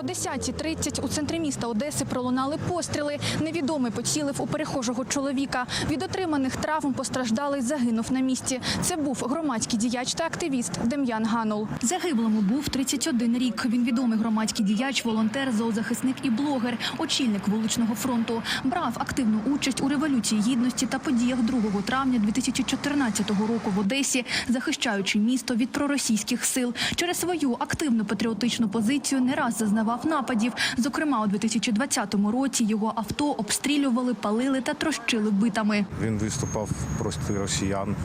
О 10.30 у центрі міста Одеси пролунали постріли. Невідомий поцілив у перехожого чоловіка. Від отриманих травм постраждалий загинув на місці. Це був громадський діяч та активіст Дем'ян Ганул. Загиблому був 31 рік. Він відомий громадський діяч, волонтер, зоозахисник і блогер, очільник вуличного фронту. Брав активну участь у революції гідності та подіях 2 травня 2014 року в Одесі, захищаючи місто від проросійських сил. Через свою активну патріотичну позицію не раз зазнавав нападів. Зокрема, у 2020 році його авто обстрілювали, палили та трощили битами. Він виступав проти росіян,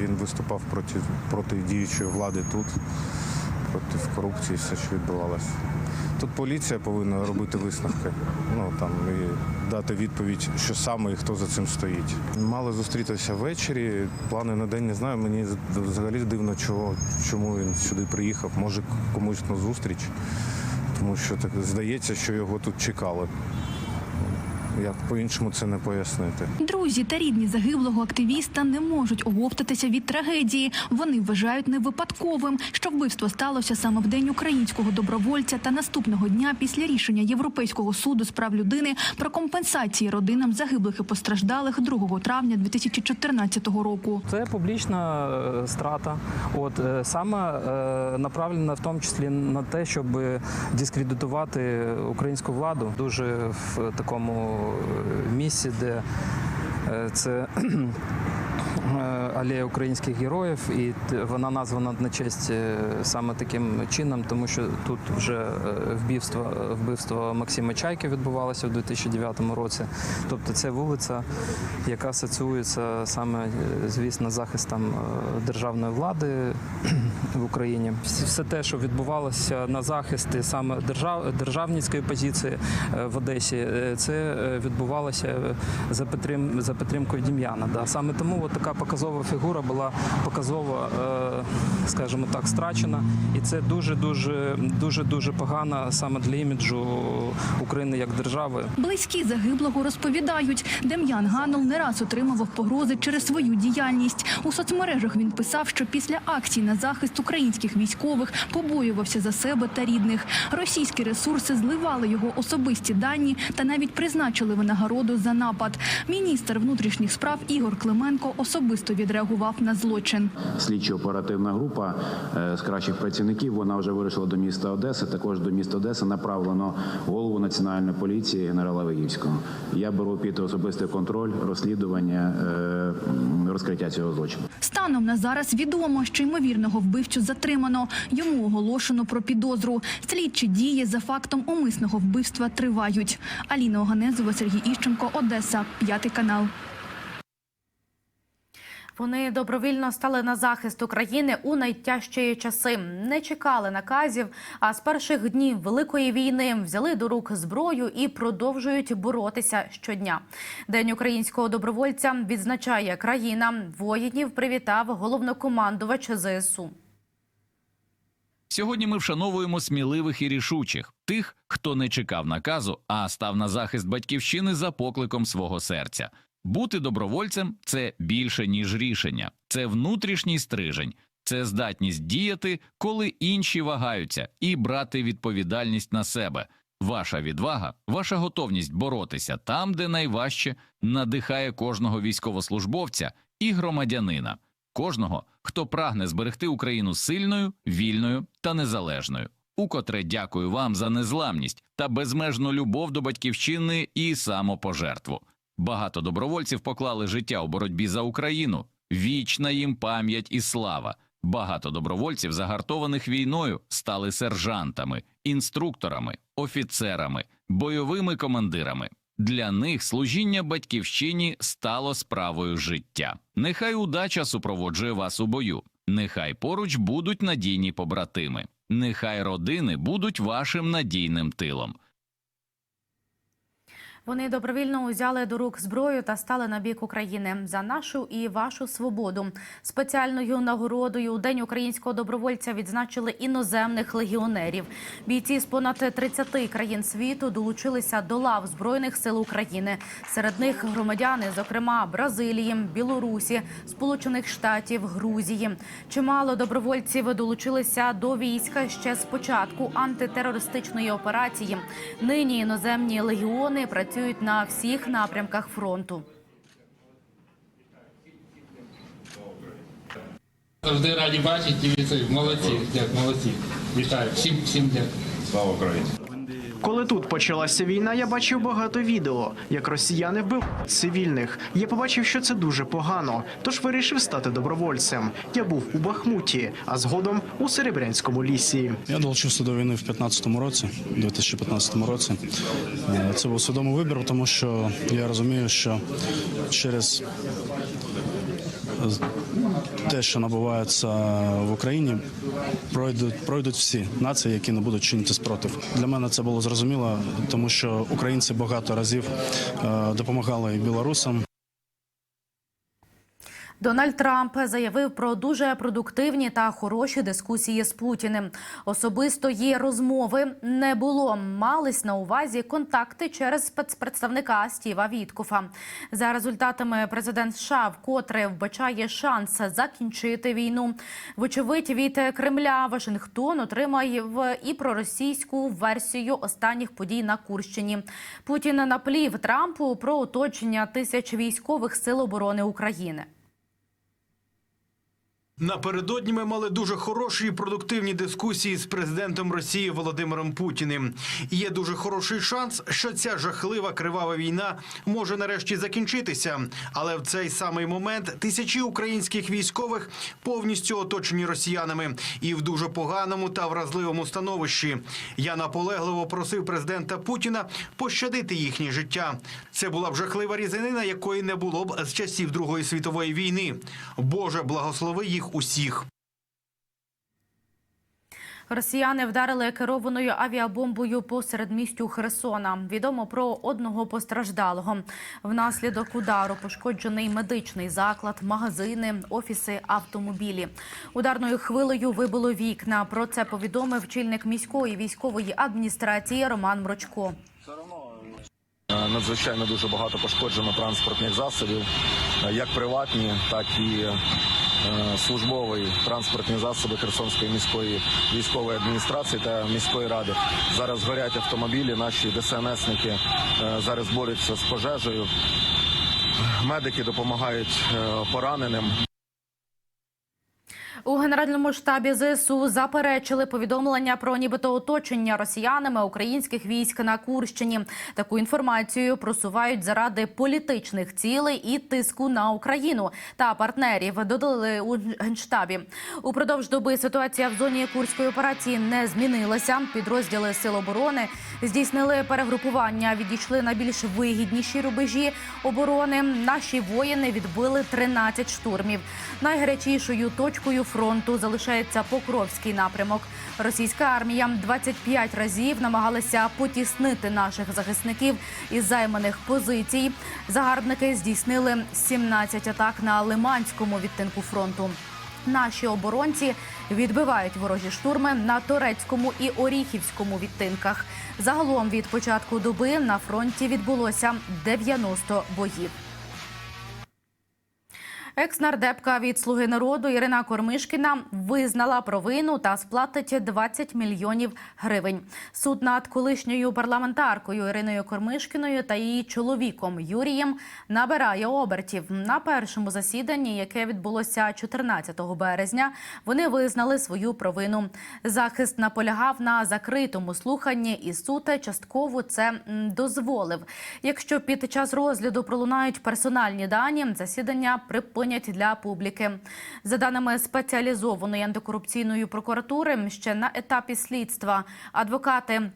він виступав проти, проти діючої влади тут, проти корупції, все, що відбувалося. Тут поліція повинна робити висновки, ну там і дати відповідь, що саме і хто за цим стоїть. Мали зустрітися ввечері. Плани на день не знаю. Мені взагалі дивно, чого, чому він сюди приїхав. Може комусь на зустріч, тому що так здається, що його тут чекали. Як по-іншому це не пояснити. Друзі та рідні загиблого активіста не можуть оговтатися від трагедії. Вони вважають не випадковим, що вбивство сталося саме в день українського добровольця та наступного дня після рішення Європейського суду з прав людини про компенсації родинам загиблих і постраждалих 2 травня 2014 року. Це публічна е, страта. От е, саме е, направлена в тому числі на те, щоб дискредитувати українську владу дуже в такому місці, де е, це. Е, Алея українських героїв, і вона названа на честь е, саме таким чином, тому що тут вже е, вбивство, вбивство Максима Чайки відбувалося в 2009 році. Тобто це вулиця, яка асоціюється саме, звісно, захистом державної влади в Україні. Все те, що відбувалося на захисті саме держав, державницької позиції в Одесі, це відбувалося за, підтрим, за підтримкою Дім'яна. Саме тому от така показова фігура була показово, е, скажімо так, страчена. І це дуже дуже дуже дуже погано саме для іміджу України як держави. Близькі загиблого розповідають, Дем'ян Ганул не раз отримував погрози через свою діяльність. У соцмережах він писав, що після акцій на захист українських військових побоювався за себе та рідних. Російські ресурси зливали його особисті дані та навіть призначили винагороду за напад. Міністр внутрішніх справ Ігор Клименко особисто відреагував на злочин. Слідчо-оперативна група е, з кращих працівників. Вона вже вирушила до міста Одеси. Також до міста Одеси направлено голову національної поліції генерала Вигівського. Я беру під особистий контроль розслідування е, розкриття цього злочину. Станом на зараз відомо, що ймовірного вбивцю затримано. Йому оголошено про підозру. Слідчі дії за фактом умисного вбивства тривають. Аліна Оганезова, Сергій Іщенко, Одеса, п'ятий канал. Вони добровільно стали на захист України у найтяжчі часи. Не чекали наказів. А з перших днів великої війни взяли до рук зброю і продовжують боротися щодня. День українського добровольця відзначає країна. Воїнів привітав головнокомандувач ЗСУ. Сьогодні ми вшановуємо сміливих і рішучих тих, хто не чекав наказу, а став на захист батьківщини за покликом свого серця. Бути добровольцем це більше ніж рішення, це внутрішній стрижень, це здатність діяти, коли інші вагаються, і брати відповідальність на себе. Ваша відвага, ваша готовність боротися там, де найважче, надихає кожного військовослужбовця і громадянина, кожного, хто прагне зберегти Україну сильною, вільною та незалежною. Укотре дякую вам за незламність та безмежну любов до батьківщини і самопожертву. Багато добровольців поклали життя у боротьбі за Україну. Вічна їм пам'ять і слава. Багато добровольців, загартованих війною, стали сержантами, інструкторами, офіцерами, бойовими командирами. Для них служіння батьківщині стало справою життя. Нехай удача супроводжує вас у бою. Нехай поруч будуть надійні побратими. Нехай родини будуть вашим надійним тилом. Вони добровільно узяли до рук зброю та стали на бік України за нашу і вашу свободу. Спеціальною нагородою у День українського добровольця відзначили іноземних легіонерів. Бійці з понад 30 країн світу долучилися до лав збройних сил України. Серед них громадяни, зокрема Бразилії, Білорусі, Сполучених Штатів, Грузії. Чимало добровольців долучилися до війська ще з початку антитерористичної операції. Нині іноземні легіони працюють на всіх напрямках фронту. Завжди раді бачити молодці, дякую, молодці. Вітаю. Всім, всім дякую. Коли тут почалася війна, я бачив багато відео, як росіяни вбивають цивільних. Я побачив, що це дуже погано, тож вирішив стати добровольцем. Я був у Бахмуті, а згодом у Серебрянському лісі. Я долучився до війни в 15-му році, 2015 році. Е, Це був свідомий вибір, тому що я розумію, що через те, що набувається в Україні, пройдуть, пройдуть всі нації, які не будуть чинити спротив. Для мене це було зрозуміло, тому що українці багато разів е, допомагали білорусам. Дональд Трамп заявив про дуже продуктивні та хороші дискусії з Путіним. Особистої розмови не було. Мались на увазі контакти через спецпредставника Стіва Віткофа. За результатами президент США вкотре вбачає шанс закінчити війну. Вочевидь, від Кремля Вашингтон отримає в і проросійську версію останніх подій на Курщині. Путін наплів Трампу про оточення тисяч військових сил оборони України. Напередодні ми мали дуже хороші і продуктивні дискусії з президентом Росії Володимиром Путіним. Є дуже хороший шанс, що ця жахлива кривава війна може нарешті закінчитися. Але в цей самий момент тисячі українських військових повністю оточені росіянами і в дуже поганому та вразливому становищі. Я наполегливо просив президента Путіна пощадити їхнє життя. Це була б жахлива різанина, якої не було б з часів Другої світової війни. Боже, благослови їх усіх. Росіяни вдарили керованою авіабомбою по середмістю Херсона. Відомо про одного постраждалого. Внаслідок удару пошкоджений медичний заклад, магазини, офіси, автомобілі. Ударною хвилею вибило вікна. Про це повідомив чільник міської військової адміністрації Роман Мрочко. Е, Надзвичайно дуже багато пошкоджено транспортних засобів, е, як приватні, так і е, службові транспортні засоби Херсонської міської військової адміністрації та міської ради. Зараз горять автомобілі. Наші ДСНСники е, зараз борються з пожежею. Медики допомагають е, пораненим. У генеральному штабі ЗСУ заперечили повідомлення про нібито оточення росіянами українських військ на Курщині. Таку інформацію просувають заради політичних цілей і тиску на Україну та партнерів. Додали у генштабі. Упродовж доби ситуація в зоні курської операції не змінилася. Підрозділи сил оборони здійснили перегрупування, відійшли на більш вигідніші рубежі оборони. Наші воїни відбили 13 штурмів. Найгарячішою точкою фронту залишається Покровський напрямок. Російська армія 25 разів намагалася потіснити наших захисників із займаних позицій. Загарбники здійснили 17 атак на Лиманському відтинку фронту. Наші оборонці відбивають ворожі штурми на Торецькому і Оріхівському відтинках. Загалом від початку доби на фронті відбулося 90 боїв. Екс-нардепка від «Слуги народу» Ірина Кормишкіна визнала провину та сплатить 20 мільйонів гривень. Суд над колишньою парламентаркою Іриною Кормишкіною та її чоловіком Юрієм набирає обертів. На першому засіданні, яке відбулося 14 березня, вони визнали свою провину. Захист наполягав на закритому слуханні, і суд частково це дозволив. Якщо під час розгляду пролунають персональні дані, засідання припинять для публіки. За даними спеціалізованої антикорупційної прокуратури, ще на етапі слідства адвокати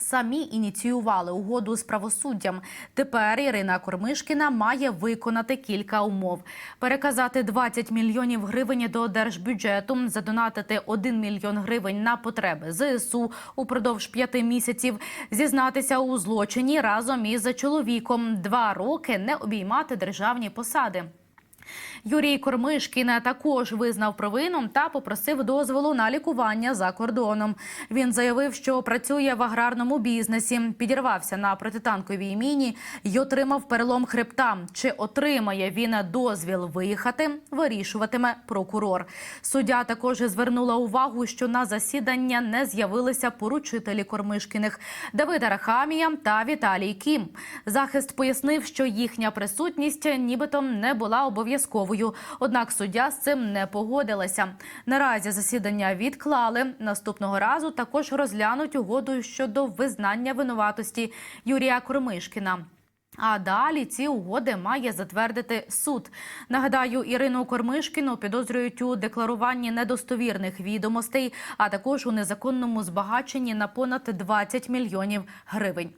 самі ініціювали угоду з правосуддям. Тепер Ірина Кормишкіна має виконати кілька умов: переказати 20 мільйонів гривень до держбюджету, задонатити 1 мільйон гривень на потреби ЗСУ упродовж п'яти місяців, зізнатися у злочині разом із чоловіком, два роки не обіймати державні посади. Юрій Кормишкін також визнав провину та попросив дозволу на лікування за кордоном. Він заявив, що працює в аграрному бізнесі, підірвався на протитанковій міні й отримав перелом хребта. Чи отримає він дозвіл виїхати, вирішуватиме прокурор. Суддя також звернула увагу, що на засідання не з'явилися поручителі Кормишкіних Давид Арахамія та Віталій Кім. Захист пояснив, що їхня присутність нібито не була обов'язковою. Однак суддя з цим не погодилася. Наразі засідання відклали. Наступного разу також розглянуть угоду щодо визнання винуватості Юрія Кормишкіна. А далі ці угоди має затвердити суд. Нагадаю, Ірину Кормишкіну підозрюють у декларуванні недостовірних відомостей, а також у незаконному збагаченні на понад 20 мільйонів гривень.